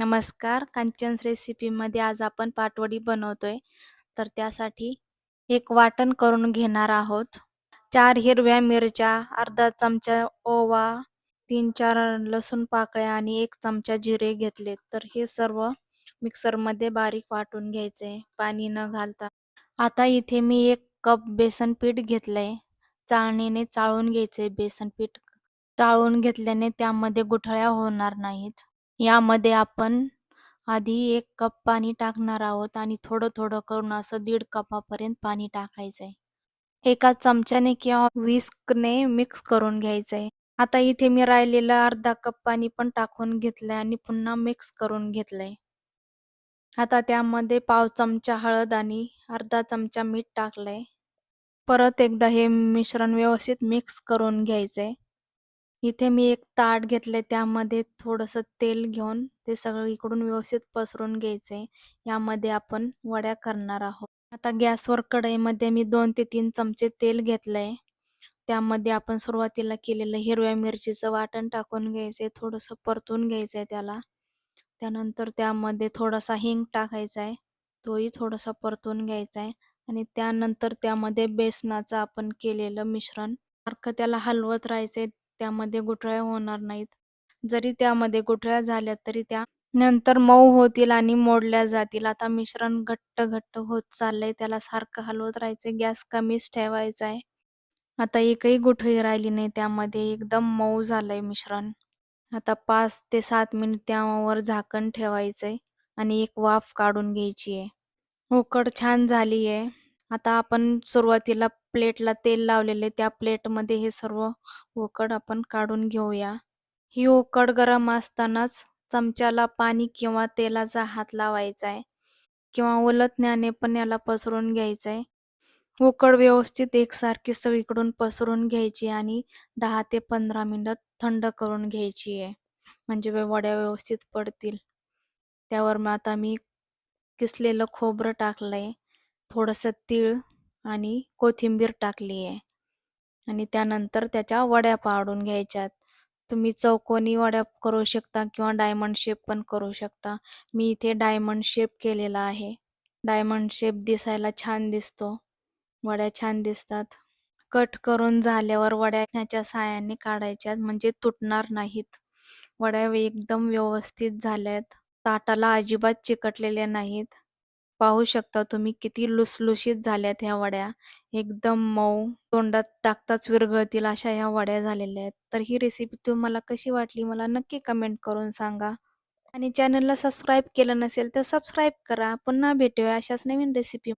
नमस्कार कांचन्स रेसिपीमध्ये आज आपण पाटवडी बनवतोय. तर त्यासाठी एक वाटण करून घेणार आहोत. चार हिरव्या मिरच्या अर्धा चमचा ओवा तीन चार लसूण पाकळ्या आणि एक चमचा जिरे घेतले तर हे सर्व मिक्सरमध्ये बारीक वाटून घ्यायचे. पाणी न घालता. आता इथे मी एक कप बेसन पीठ घेतलंय. चाळणीने चाळून घ्यायचे बेसन पीठ. चाळून घेतल्याने त्यामध्ये गुठळ्या होणार नाहीत. यामध्ये आपण आधी एक कप पाणी टाकणार आहोत आणि थोडं थोडं करून असं दीड कपापर्यंत पाणी टाकायचंय. एका चमच्याने किंवा विस्कने मिक्स करून घ्यायचंय. आता इथे मी राहिलेलं अर्धा कप पाणी पण टाकून घेतलंय आणि पुन्हा मिक्स करून घेतलंय. आता त्यामध्ये पाव चमचा हळद आणि अर्धा चमचा मीठ टाकलंय. परत एकदा हे मिश्रण व्यवस्थित मिक्स करून घ्यायचंय. इथे मी एक ताट घेतलंय त्यामध्ये थोडंसं तेल घेऊन ते सगळीकडून व्यवस्थित पसरून घ्यायचंय. यामध्ये आपण वड्या करणार आहोत. आता गॅसवर कढईमध्ये मी दोन ते तीन चमचे तेल घेतलंय. त्यामध्ये आपण सुरुवातीला केलेलं हिरव्या मिरचीचं वाटण टाकून घ्यायचंय थोडंसं परतून घ्यायचंय त्याला. त्यानंतर त्यामध्ये थोडासा हिंग टाकायचा आहे तोही थोडासा परतून घ्यायचा आहे आणि त्यानंतर त्यामध्ये बेसनाचं आपण केलेलं मिश्रण. सारखं त्याला हलवत राहायचंय त्यामध्ये गुठळ्या होणार नाहीत. जरी त्यामध्ये गुठळ्या झाल्या तरी त्या नंतर मऊ होतील आणि मोडल्या जातील. आता मिश्रण घट्ट घट्ट होत चाललंय. त्याला सारखं हलवत राहायचंय. गॅस कमीच ठेवायचा आहे आता एकही गुठळी राहिली नाही त्यामध्ये. एकदम मऊ झालंय मिश्रण. आता पाच ते सात मिनिट त्यावर झाकण ठेवायचंय आणि एक वाफ काढून घ्यायची आहे उकड छान झाली आहे आता आपण सुरुवातीला प्लेटला तेल लावलेले त्या प्लेटमध्ये हे सर्व उकड आपण काढून घेऊया. ही उकड गरम असतानाच चमच्याला पाणी किंवा तेलाचा हात लावायचा आहे किंवा ओलतण्याने पण याला पसरून घ्यायचं आहे. उकड व्यवस्थित एकसारखी सगळीकडून पसरून घ्यायची आणि दहा ते पंधरा मिनिट थंड करून घ्यायची आहे. म्हणजे वड्या व्यवस्थित पडतील. त्यावर मग आता मी किसलेलं खोबरं टाकलंय. थोडंसं तीळ आणि कोथिंबीर टाकली आहे. आणि त्यानंतर त्याच्या वड्या पाडून घ्यायच्यात. तुम्ही चौकोनी वड्या करू शकता किंवा डायमंड शेप पण करू शकता. मी इथे डायमंड शेप केलेला आहे. डायमंड शेप दिसायला छान दिसतो. वड्या छान दिसतात. कट करून झाल्यावर वड्या ह्याच्या साहाय्याने काढायच्यात म्हणजे तुटणार नाहीत. वड्या एकदम व्यवस्थित झाल्यात. ताटाला अजिबात चिकटलेल्या नाहीत. पाहू शकता तुम्ही किती लुसलुशीत झाल्यात ह्या वड्या. एकदम मऊ तोंडात टाकताच विरघळतील अशा ह्या वड्या झालेल्या आहेत. तर ही रेसिपी तुम्हाला कशी वाटली मला नक्की कमेंट करून सांगा. आणि चॅनलला सबस्क्राईब केलं नसेल तर सबस्क्राईब करा. पुन्हा भेटूया अशाच नवीन रेसिपी